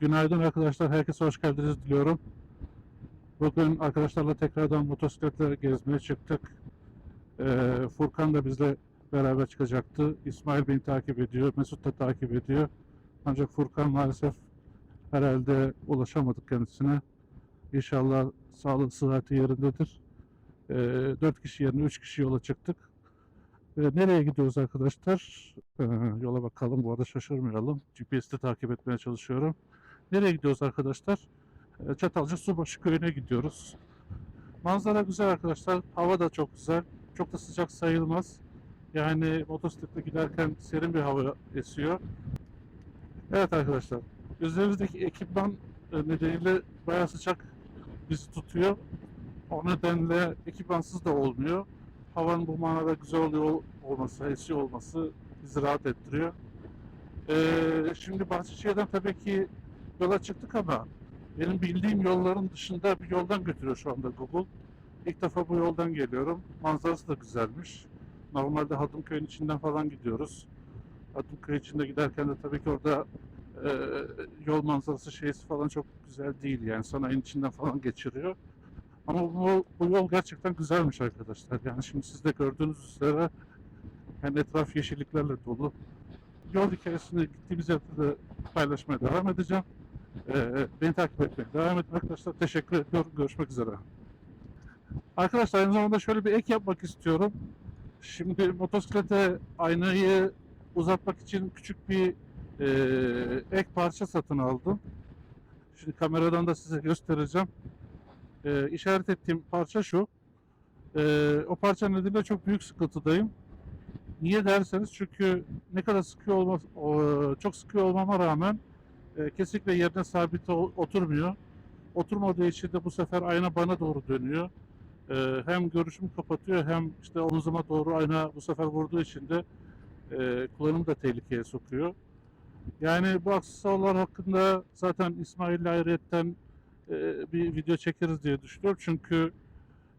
Günaydın arkadaşlar. Herkese hoş geldiniz diliyorum. Bugün arkadaşlarla tekrardan motosikletle gezmeye çıktık. Ee, Furkan da bizle beraber çıkacaktı. İsmail beni takip ediyor. Mesut da takip ediyor. Ancak Furkan maalesef herhalde ulaşamadık kendisine. İnşallah sağlık sıhhati yerindedir. Ee, 4 kişi yerine 3 kişi yola çıktık. Ee, nereye gidiyoruz arkadaşlar? Ee, yola bakalım. Bu arada şaşırmayalım. GPS'te takip etmeye çalışıyorum. Nereye gidiyoruz arkadaşlar? Ee, Çatalca Subaşı köyüne gidiyoruz. Manzara güzel arkadaşlar. Hava da çok güzel. Çok da sıcak sayılmaz. Yani motosikletle giderken serin bir hava esiyor. Evet arkadaşlar. Üzerimizdeki ekipman e, nedeniyle bayağı sıcak bizi tutuyor. O nedenle ekipmansız da olmuyor. Havanın bu manada güzel oluyor olması, esiyor olması bizi rahat ettiriyor. Ee, şimdi Bahçeşehir'den tabii ki yola çıktık ama benim bildiğim yolların dışında bir yoldan götürüyor şu anda Google. İlk defa bu yoldan geliyorum. Manzarası da güzelmiş. Normalde Hadımköy'ün içinden falan gidiyoruz. Hadımköy içinde giderken de tabii ki orada e, yol manzarası şeysi falan çok güzel değil yani sanayinin içinden falan geçiriyor. Ama bu, bu yol gerçekten güzelmiş arkadaşlar. Yani şimdi siz de gördüğünüz üzere yani etraf yeşilliklerle dolu. Yol hikayesini gittiğimiz yerde de paylaşmaya devam edeceğim. Ee, beni takip etmeye devam edin arkadaşlar. Teşekkür ediyorum. Görüşmek üzere. Arkadaşlar aynı zamanda şöyle bir ek yapmak istiyorum. Şimdi motosiklete aynayı uzatmak için küçük bir e, ek parça satın aldım. Şimdi kameradan da size göstereceğim. E, işaret ettiğim parça şu. E, o parça nedeniyle çok büyük sıkıntıdayım. Niye derseniz çünkü ne kadar sıkıyor olma, çok sıkıyor olmama rağmen e, kesinlikle yerine sabit oturmuyor. Oturmadığı için de bu sefer ayna bana doğru dönüyor. E, hem görüşümü kapatıyor hem işte omuzuma doğru ayna bu sefer vurduğu için de e, kullanımı da tehlikeye sokuyor. Yani bu aksesuarlar hakkında zaten İsmail'le ayrıyetten e, bir video çekeriz diye düşünüyorum. Çünkü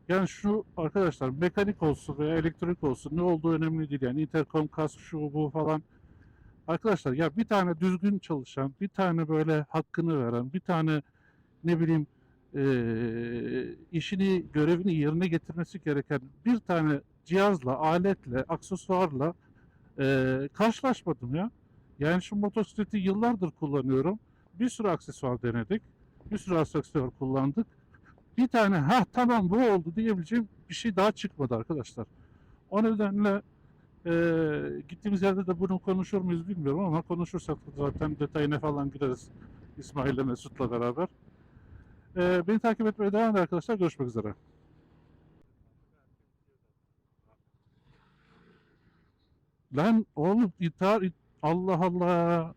yani şu arkadaşlar mekanik olsun veya elektrik olsun ne olduğu önemli değil. Yani intercom, kask, şu bu falan. Arkadaşlar ya bir tane düzgün çalışan, bir tane böyle hakkını veren, bir tane ne bileyim eee, işini, görevini yerine getirmesi gereken bir tane cihazla, aletle, aksesuarla eee, karşılaşmadım ya. Yani şu motosikleti yıllardır kullanıyorum. Bir sürü aksesuar denedik. Bir sürü aksesuar kullandık. Bir tane ha tamam bu oldu diyebileceğim bir şey daha çıkmadı arkadaşlar. O nedenle eee, gittiğimiz yerde de bunu konuşur muyuz bilmiyorum ama konuşursak zaten detayına falan gireriz İsmail ile Mesut'la beraber. Eee, beni takip etmeye devam edin arkadaşlar. Görüşmek üzere. Lan oğlum ithal it- Allah Allah.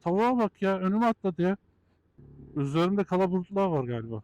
Tavuğa bak ya önüme atladı ya. Üzerinde kalabalıklar var galiba.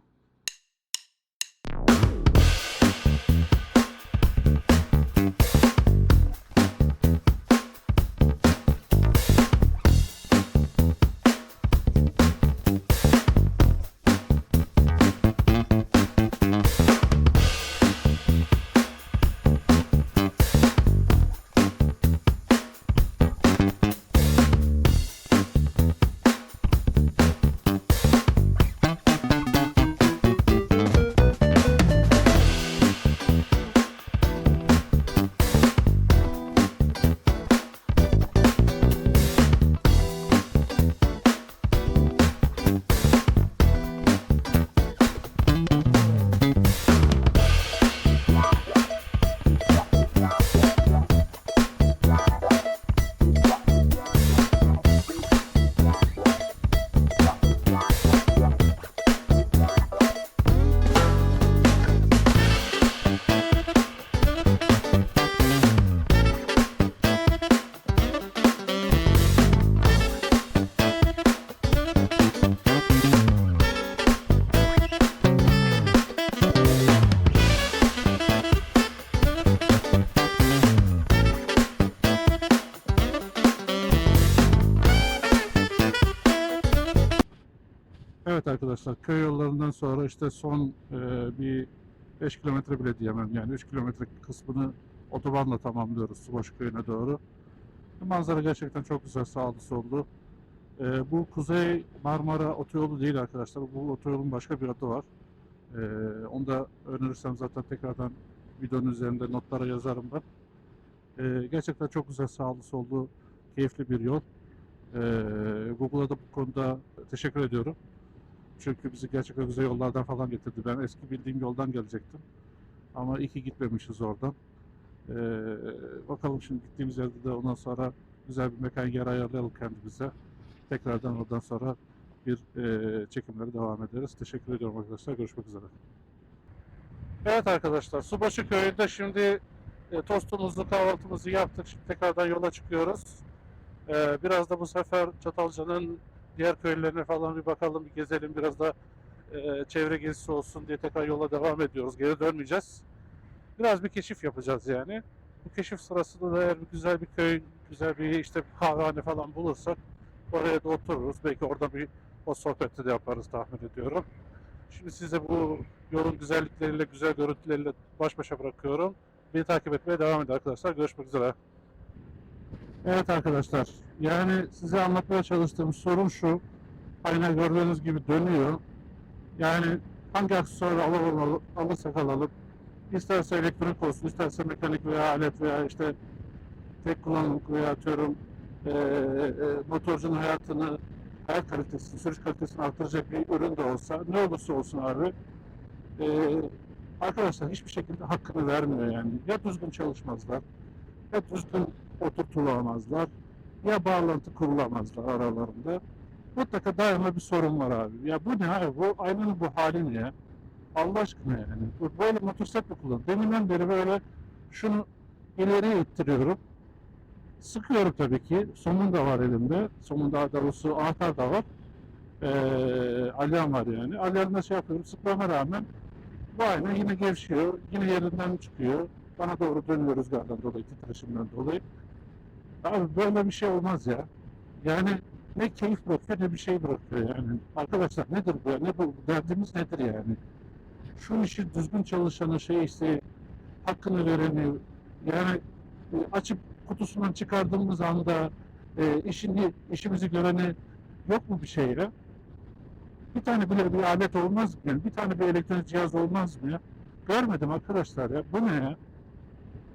Evet arkadaşlar köy yollarından sonra işte son e, bir 5 kilometre bile diyemem yani 3 kilometre kısmını otobanla tamamlıyoruz Subaşı köyüne doğru. Manzara gerçekten çok güzel sağlı sollu. Ee, bu Kuzey Marmara Otoyolu değil arkadaşlar. Bu otoyolun başka bir adı var. Ee, onu da önerirsem zaten tekrardan videonun üzerinde notlara yazarım ben. Ee, gerçekten çok güzel sağlı sollu keyifli bir yol. Ee, Google'a da bu konuda teşekkür ediyorum. Çünkü bizi gerçekten güzel yollardan falan getirdi. Ben eski bildiğim yoldan gelecektim. Ama iyi ki gitmemişiz oradan. Ee, bakalım şimdi gittiğimiz yerde de ondan sonra güzel bir mekan yer ayarlayalım kendimize. Tekrardan oradan sonra bir e, çekimlere devam ederiz. Teşekkür ediyorum arkadaşlar. Görüşmek üzere. Evet arkadaşlar, Subaşı köyünde şimdi e, tostumuzu, kahvaltımızı yaptık. Şimdi tekrardan yola çıkıyoruz. E, biraz da bu sefer Çatalca'nın diğer köylerine falan bir bakalım, bir gezelim. Biraz da e, çevre gezisi olsun diye tekrar yola devam ediyoruz. Geri dönmeyeceğiz. Biraz bir keşif yapacağız yani. Bu keşif sırasında da eğer bir güzel bir köy, güzel bir işte bir kahvehane falan bulursak oraya da otururuz. Belki orada bir o sohbeti de yaparız tahmin ediyorum. Şimdi size bu yolun güzellikleriyle, güzel görüntüleriyle baş başa bırakıyorum. Beni takip etmeye devam edin arkadaşlar. Görüşmek üzere. Evet arkadaşlar, yani size anlatmaya çalıştığım sorun şu. Aynen gördüğünüz gibi dönüyor. Yani hangi aksesuarı alalım, alırsak alalım. İsterse elektronik olsun, isterse mekanik veya alet veya işte tek kullanımlık veya atıyorum eee, eee, motorcunun hayatını, hayat kalitesini, sürüş kalitesini artıracak bir ürün de olsa, ne olursa olsun abi, eee, arkadaşlar hiçbir şekilde hakkını vermiyor yani. Ya düzgün çalışmazlar, ya düzgün oturtulamazlar, ya bağlantı kurulamazlar aralarında. Mutlaka daima bir sorun var abi. Ya bu ne abi? Bu aynanın bu hali ne? Allah aşkına yani. Bu- Böyle motosiklet mi kullan? Deminden beri böyle şunu ileriye ittiriyorum. Sıkıyorum tabii ki. Somun da var elimde. Somun daha doğrusu anahtar da var. Ee, alyan var yani. Alyanla şey yapıyorum. Sıkmama rağmen bu ayna yine gevşiyor. Yine yerinden çıkıyor. Bana doğru dönüyor rüzgardan dolayı, titreşimden dolayı. Abi böyle bir şey olmaz ya. Yani ne keyif bırakıyor ne bir şey bırakıyor yani. Arkadaşlar nedir bu? Ne bu? Derdimiz nedir yani? Şu işi düzgün çalışanı şey işte hakkını vereni yani e, açıp kutusundan çıkardığımız anda e, işini işimizi göreni yok mu bir şey ya? Bir tane bile bir alet olmaz mı? Yani bir tane bir elektronik cihaz olmaz mı ya? Görmedim arkadaşlar ya. Bu ne ya?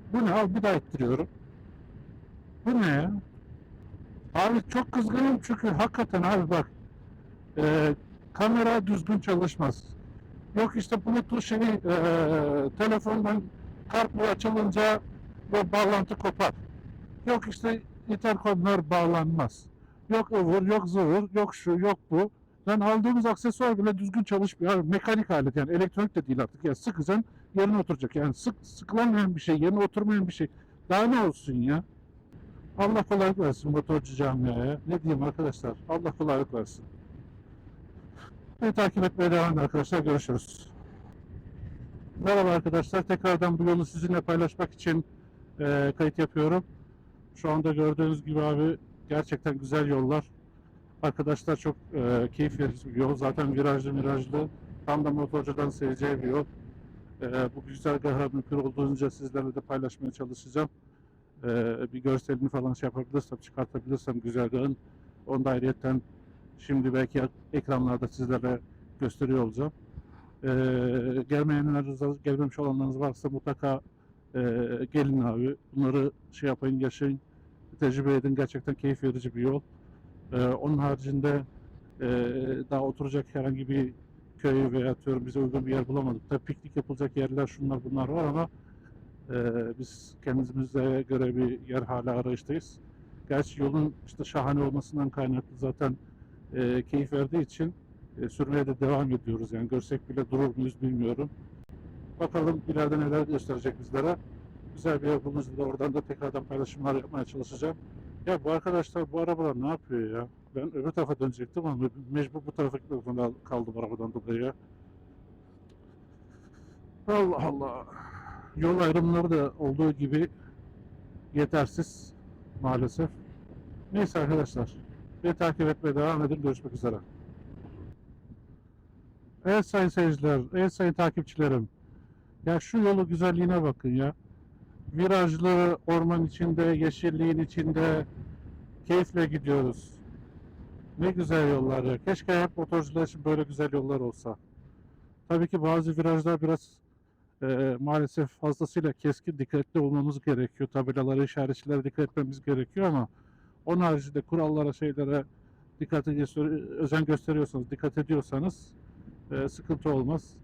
Bu ne? Al bir daha ittiriyorum. Bu ne ya? Abi çok kızgınım çünkü hakikaten abi bak e, kamera düzgün çalışmaz. Yok işte bluetooth şeyi e, telefondan kartla açılınca bu bağlantı kopar. Yok işte interkomlar bağlanmaz. Yok ıvır, yok zıvır, yok şu, yok bu. Yani aldığımız aksesuar bile düzgün çalışmıyor. Abi mekanik alet yani elektronik de değil artık. Yani sıkacaksın yerine oturacak. Yani sık sıkılamayan bir şey, yerine oturmayan bir şey. Daha ne olsun ya? Allah kolaylık versin motorcu camiaya. Ne diyeyim arkadaşlar? Allah kolaylık versin. Beni takip etmeye devam edin arkadaşlar. Görüşürüz. Merhaba arkadaşlar. Tekrardan bu yolu sizinle paylaşmak için eee, kayıt yapıyorum. Şu anda gördüğünüz gibi abi gerçekten güzel yollar. Arkadaşlar çok eee, keyif verici bir yol. Zaten virajlı virajlı. Tam da motorcudan seveceği bir yol. Eee, bu güzergahı mümkün olduğunca sizlerle de paylaşmaya çalışacağım. Eee, bir görselini falan şey yapabilirsem, çıkartabilirsem güzergahın onu da ayrıyetten şimdi belki ekranlarda sizlere gösteriyor olacağım. Eee gelmeyenleriniz, gelmemiş olanlarınız varsa mutlaka eee, gelin abi. Bunları şey yapın, yaşayın, tecrübe edin. Gerçekten keyif verici bir yol. Eee, onun haricinde eee, daha oturacak herhangi bir köy veya atıyorum bize uygun bir yer bulamadık. Tabii piknik yapılacak yerler şunlar bunlar var ama eee, biz kendimize göre bir yer hala arayıştayız. Gerçi yolun işte şahane olmasından kaynaklı zaten eee, keyif verdiği için e, sürmeye de devam ediyoruz. Yani görsek bile durur muyuz bilmiyorum. Bakalım ileride neler gösterecek bizlere. Güzel bir yer bulunca da oradan da tekrardan paylaşımlar yapmaya çalışacağım. Ya bu arkadaşlar bu arabalar ne yapıyor ya? Ben öbür tarafa dönecektim ama me- mecbur bu tarafa gitmek zorunda kaldım arabadan dolayı. Allah Allah. Yol ayrımları da olduğu gibi yetersiz maalesef. Neyse arkadaşlar. Beni takip etmeye devam edin. Görüşmek üzere. Evet sayın seyirciler, evet sayın takipçilerim. Ya şu yolu güzelliğine bakın ya. Virajlı orman içinde, yeşilliğin içinde keyifle gidiyoruz. Ne güzel yollar ya. Keşke hep motorcular için böyle güzel yollar olsa. Tabii ki bazı virajlar biraz e, maalesef fazlasıyla keskin dikkatli olmamız gerekiyor. Tabelalara, işaretçilere dikkat etmemiz gerekiyor ama onun haricinde kurallara, şeylere dikkat özen gösteriyorsanız, dikkat ediyorsanız e, sıkıntı olmaz.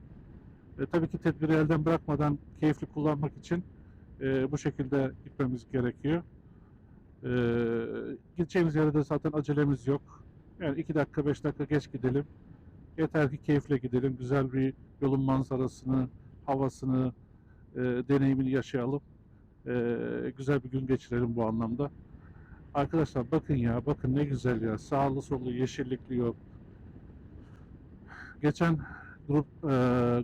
E, tabii ki tedbiri elden bırakmadan keyifli kullanmak için e, bu şekilde gitmemiz gerekiyor. E, gideceğimiz yere de zaten acelemiz yok. Yani 2 dakika, 5 dakika geç gidelim. Yeter ki keyifle gidelim. Güzel bir yolun manzarasını, havasını, e, deneyimini yaşayalım. E, güzel bir gün geçirelim bu anlamda. Arkadaşlar bakın ya, bakın ne güzel ya. Sağlı sollu yeşillikli yol. Geçen grup e,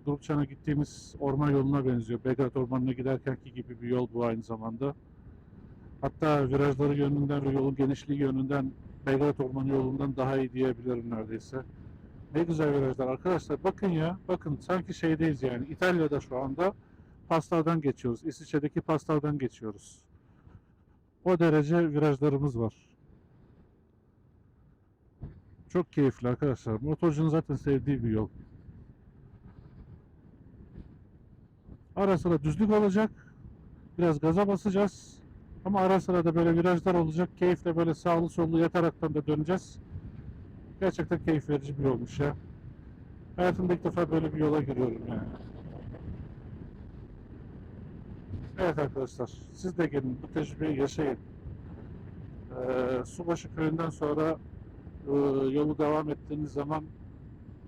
grup çana gittiğimiz orman yoluna benziyor. Belgrad Ormanı'na giderkenki gibi bir yol bu aynı zamanda. Hatta virajları yönünden ve yolun genişliği yönünden Belgrad Ormanı yolundan daha iyi diyebilirim neredeyse. Ne güzel virajlar arkadaşlar. Bakın ya, bakın sanki şeydeyiz yani. İtalya'da şu anda paslardan geçiyoruz. İsviçre'deki paslardan geçiyoruz. O derece virajlarımız var. Çok keyifli arkadaşlar. Motorcunun zaten sevdiği bir yol. Ara sıra düzlük olacak. Biraz gaza basacağız. Ama ara sıra da böyle virajlar olacak. Keyifle böyle sağlı sollu yataraktan da döneceğiz. Gerçekten keyif verici bir yolmuş ya. Hayatımda ilk defa böyle bir yola giriyorum yani. Evet arkadaşlar, siz de gelin bu tecrübeyi yaşayın. Ee, Subaşı köyünden sonra e, yolu devam ettiğiniz zaman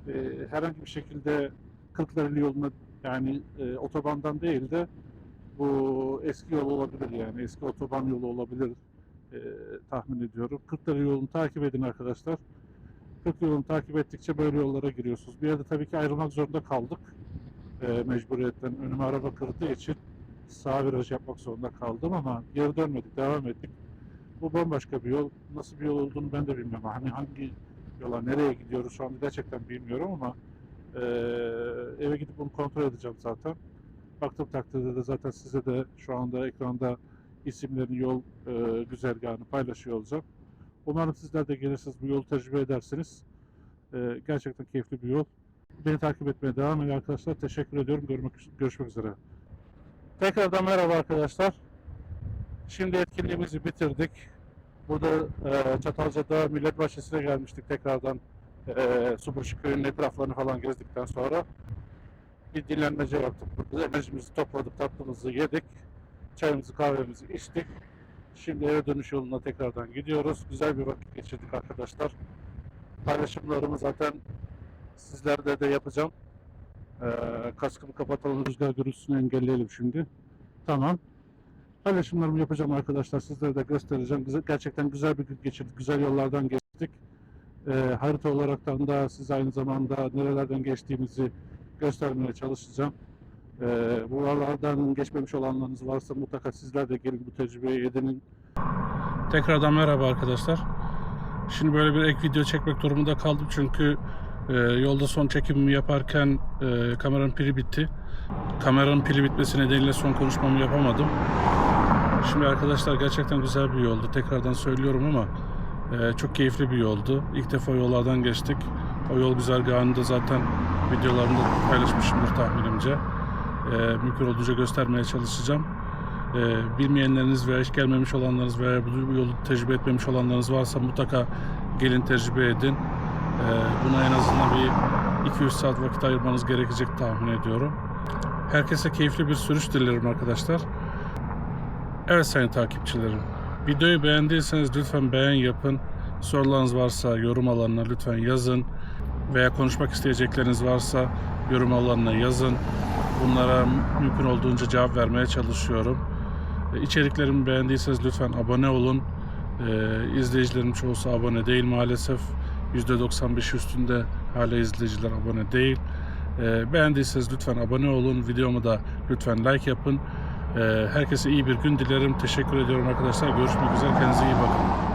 e, herhangi bir şekilde Kırklareli yoluna yani e, otobandan değil de bu eski yol olabilir yani eski otoban yolu olabilir e, tahmin ediyorum. Kırklareli yolunu takip edin arkadaşlar. Kırk yolunu takip ettikçe böyle yollara giriyorsunuz. Bir yerde tabii ki ayrılmak zorunda kaldık. E, mecburiyetten önüme araba kırdığı için sağ viraj yapmak zorunda kaldım ama geri dönmedik, devam ettik. Bu bambaşka bir yol. Nasıl bir yol olduğunu ben de bilmiyorum. Hani hangi yola, nereye gidiyoruz şu anda gerçekten bilmiyorum ama e, eve gidip bunu kontrol edeceğim zaten. Baktığım takdirde de zaten size de şu anda ekranda isimlerini, yol e, güzergahını paylaşıyor olacağım. Umarım sizler de gelirsiniz, bu yolu tecrübe edersiniz. E, gerçekten keyifli bir yol. Beni takip etmeye devam edin arkadaşlar. Teşekkür ediyorum. Görmek, görüşmek üzere. Tekrardan merhaba arkadaşlar. Şimdi etkinliğimizi bitirdik. Burada e, Çatalca'da Millet Bahçesi'ne gelmiştik tekrardan. E, Suburşu Köyü'nün etraflarını falan gezdikten sonra bir dinlenmece yaptık. Enerjimizi topladık, tatlımızı yedik. Çayımızı, kahvemizi içtik. Şimdi eve dönüş yoluna tekrardan gidiyoruz. Güzel bir vakit geçirdik arkadaşlar. Paylaşımlarımı zaten sizlerde de yapacağım. Ee, kaskımı kapatalım, rüzgar gürültüsünü engelleyelim şimdi. Tamam. Paylaşımlarımı yapacağım arkadaşlar. Sizlere de göstereceğim. Güzel, gerçekten güzel bir gün geçirdik. Güzel yollardan geçtik. Ee, harita olaraktan da siz aynı zamanda nerelerden geçtiğimizi göstermeye çalışacağım. Ee, buralardan geçmemiş olanlarınız varsa mutlaka sizler de gelin bu tecrübeyi edinin. Tekrardan merhaba arkadaşlar. Şimdi böyle bir ek video çekmek durumunda kaldım çünkü e, yolda son çekimimi yaparken e, kameranın pili bitti. Kameranın pili bitmesi nedeniyle son konuşmamı yapamadım. Şimdi arkadaşlar gerçekten güzel bir yoldu. Tekrardan söylüyorum ama e, çok keyifli bir yoldu. İlk defa yollardan geçtik. O yol güzergahını da zaten videolarımda paylaşmışımdır tahminimce. E, mümkün olduğunca göstermeye çalışacağım. E, bilmeyenleriniz veya hiç gelmemiş olanlarınız veya bu yolu tecrübe etmemiş olanlarınız varsa mutlaka gelin tecrübe edin. E, buna en azından bir 2-3 saat vakit ayırmanız gerekecek tahmin ediyorum. Herkese keyifli bir sürüş dilerim arkadaşlar. Evet sayın takipçilerim. Videoyu beğendiyseniz lütfen beğen yapın. Sorularınız varsa yorum alanına lütfen yazın. Veya konuşmak isteyecekleriniz varsa yorum alanına yazın. Bunlara mümkün olduğunca cevap vermeye çalışıyorum. E, İçeriklerimi beğendiyseniz lütfen abone olun. Ee, izleyicilerim çoğusu abone değil maalesef. %95 üstünde hala izleyiciler abone değil. Ee, beğendiyseniz lütfen abone olun. Videomu da lütfen like yapın. Ee, herkese iyi bir gün dilerim. Teşekkür ediyorum arkadaşlar. Görüşmek üzere. Kendinize iyi bakın.